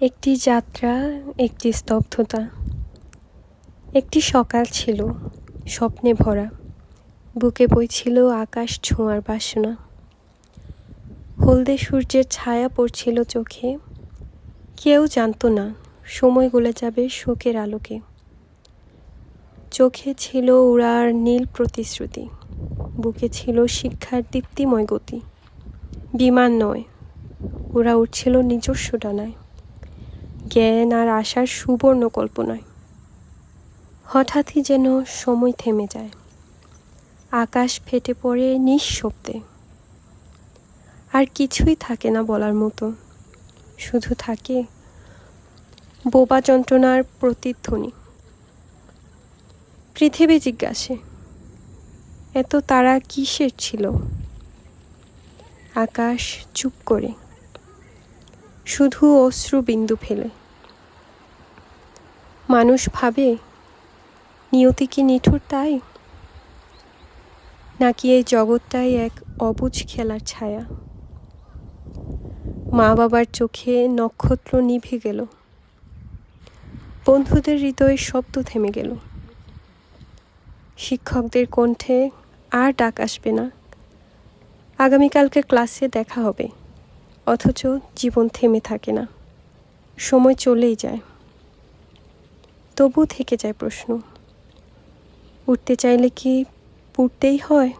একটি যাত্রা, একটি স্তব্ধতা, একটি সকাল ছিল, স্বপ্নে ভরা। বুকে বইছিল আকাশ ছোঁয়ার বাসনা। হলদে সূর্যের ছায়া পড়ছিল চোখে। কেউ জানতো না, সময় গলে যাবে শোকের আলোকে। চোখে ছিল উড়ার নীল প্রতিশ্রুতি, বুকে ছিল শিক্ষার দীপ্তিময় গতি। বিমান নয়, ওরা উঠছিল নিজস্ব ডানায়। জ্ঞান আর আশার সুবর্ণ কল্পনায় হঠাৎই যেন সময় থেমে যায়। আকাশ ফেটে পড়ে নিঃশব্দে। আর কিছুই থাকে না বলার মতো। শুধু থাকে বোবা যন্ত্রণার প্রতিধ্বনি। পৃথিবী জিজ্ঞাসে, এত তারা কিসের ছিল? আকাশ চুপ করে, শুধু অশ্রু বিন্দু ফেলে। মানুষ ভাবে, নিয়তি কি নিঠুর তাই? নাকি এই জগৎটাই এক অবুঝ খেলার ছায়া? মা বাবার চোখে নক্ষত্র নিভে গেল। বন্ধুদের হৃদয়ে শব্দ থেমে গেল। শিক্ষকদের কণ্ঠে আর ডাক আসবে না। আগামীকালকে ক্লাসে দেখা হবে, অথচ জীবন থেমে থাকে না। সময় চলেই যায়। তবু থেকে যায় প্রশ্ন। উঠতে চাইলে কি পড়তেই হয়?